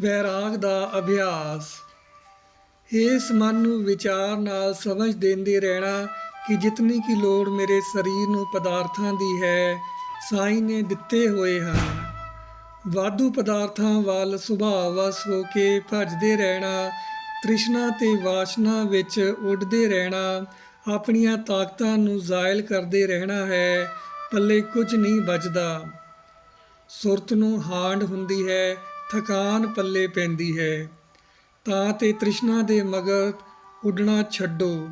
ਵੈਰਾਗ ਦਾ ਅਭਿਆਸ। ਇਸ ਮਨ ਨੂੰ ਵਿਚਾਰ ਨਾਲ ਸਮਝ ਦਿੰਦੇ ਰਹਿਣਾ ਕਿ ਜਿਤਨੀ ਕੀ ਲੋੜ ਮੇਰੇ ਸਰੀਰ ਨੂੰ ਪਦਾਰਥਾਂ ਦੀ ਹੈ, ਸਾਈਂ ਨੇ ਦਿੱਤੇ ਹੋਏ ਹਨ। ਵਾਧੂ ਪਦਾਰਥਾਂ ਵੱਲ ਸੁਭਾਵਸ ਹੋ ਕੇ ਭਜਦੇ ਰਹਿਣਾ, ਤ੍ਰਿਸ਼ਨਾ ਤੇ ਵਾਸ਼ਨਾ ਵਿੱਚ ਉੱਡਦੇ ਰਹਿਣਾ, ਆਪਣੀਆਂ ਤਾਕਤਾਂ ਨੂੰ ਜ਼ਾਇਲ ਕਰਦੇ ਰਹਿਣਾ ਹੈ, ਪੱਲੇ ਕੁਝ ਨਹੀਂ ਬਚਦਾ ਸੁਰਤ ਨੂੰ ਹਾਂਡ ਹੁੰਦੀ ਹੈ ਥਕਾਨ ਪੱਲੇ ਪੈਂਦੀ ਹੈ। ਤਾਂ ਤੇ ਤ੍ਰਿਸ਼ਨਾ ਦੇ ਮਗਰ ਉੱਡਣਾ ਛੱਡੋ।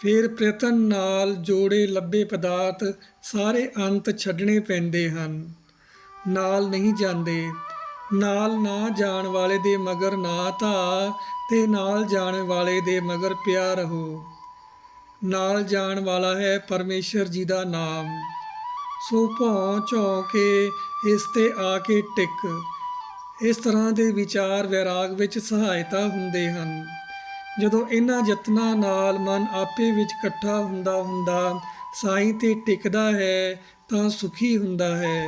ਫਿਰ ਪ੍ਰਯਤਨ ਨਾਲ ਜੋੜੇ ਲੱਭੇ ਪਦਾਰਥ ਸਾਰੇ ਅੰਤ ਛੱਡਣੇ ਪੈਂਦੇ ਹਨ। ਨਾਲ ਨਹੀਂ ਜਾਂਦੇ। ਨਾਲ ਨਾ ਜਾਣ ਵਾਲੇ ਦੇ ਮਗਰ ਨਾ ਧਾ ਤੇ ਨਾਲ ਜਾਣ ਵਾਲੇ ਦੇ ਮਗਰ ਪਿਆ ਰਹੋ। ਨਾਲ ਜਾਣ ਵਾਲਾ ਹੈ ਪਰਮੇਸ਼ਰ ਜੀ ਦਾ ਨਾਮ। ਸੋ ਭੌਂ ਝੋਂ ਕੇ ਇਸ ਤੇ ਆ ਕੇ ਟਿਕ। ਇਸ ਤਰ੍ਹਾਂ ਦੇ ਵਿਚਾਰ ਵੈਰਾਗ ਵਿੱਚ ਸਹਾਇਤਾ ਹੁੰਦੇ ਹਨ। ਜਦੋਂ ਇਹਨਾਂ ਯਤਨਾਂ ਨਾਲ ਮਨ ਆਪੇ ਵਿੱਚ ਇਕੱਠਾ ਹੁੰਦਾ ਹੁੰਦਾ ਸਾਈਂ ਤੇ ਟਿਕਦਾ ਹੈ ਤਾਂ ਸੁਖੀ ਹੁੰਦਾ ਹੈ।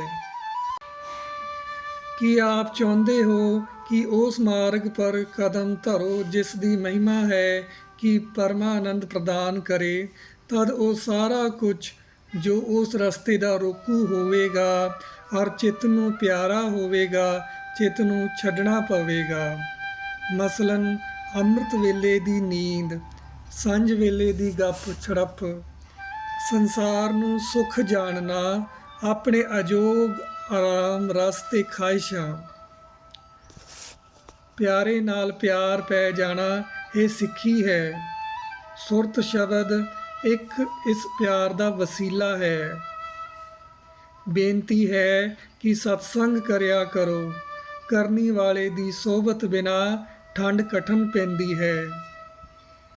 ਕੀ ਆਪ ਚਾਹੁੰਦੇ ਹੋ ਕਿ ਉਸ ਮਾਰਗ ਪਰ ਕਦਮ ਧਰੋ ਜਿਸ ਦੀ ਮਹਿਮਾ ਹੈ ਕਿ ਪਰਮਾਨੰਦ ਪ੍ਰਦਾਨ ਕਰੇ, ਤਦ ਉਹ ਸਾਰਾ ਕੁਝ ਜੋ ਉਸ ਰਸਤੇ ਦਾ ਰੋਕੂ ਹੋਵੇਗਾ, ਹਰ ਚਿੱਤ ਨੂੰ ਪਿਆਰਾ ਹੋਵੇਗਾ ਚਿੱਤ ਨੂੰ ਛੱਡਣਾ ਪਵੇਗਾ। ਮਸਲਨ ਅੰਮ੍ਰਿਤ ਵੇਲੇ ਦੀ ਨੀਂਦ, ਸੰਝ ਵੇਲੇ ਦੀ ਗੱਪ ਛੜਪ। ਸੰਸਾਰ ਨੂੰ ਸੁਖ ਜਾਣਨਾ ਆਪਣੇ ਅਜੋਗ ਆਰਾਮ ਰਸ ਤੇ ਖਾਹਿਸ਼ਾਂ। ਪਿਆਰੇ ਨਾਲ ਪਿਆਰ ਪੈ ਜਾਣਾ ਇਹ ਸਿੱਖੀ ਹੈ। ਸੁਰਤ ਸ਼ਬਦ ਇੱਕ ਇਸ ਪਿਆਰ ਦਾ ਵਸੀਲਾ ਹੈ। ਬੇਨਤੀ ਹੈ ਕਿ ਸਤਸੰਗ ਕਰਿਆ ਕਰੋ। ਕਰਨੀ ਵਾਲੇ ਦੀ ਸੋਬਤ ਬਿਨਾ ਠੰਡ ਕਠਨ ਪੈਂਦੀ ਹੈ।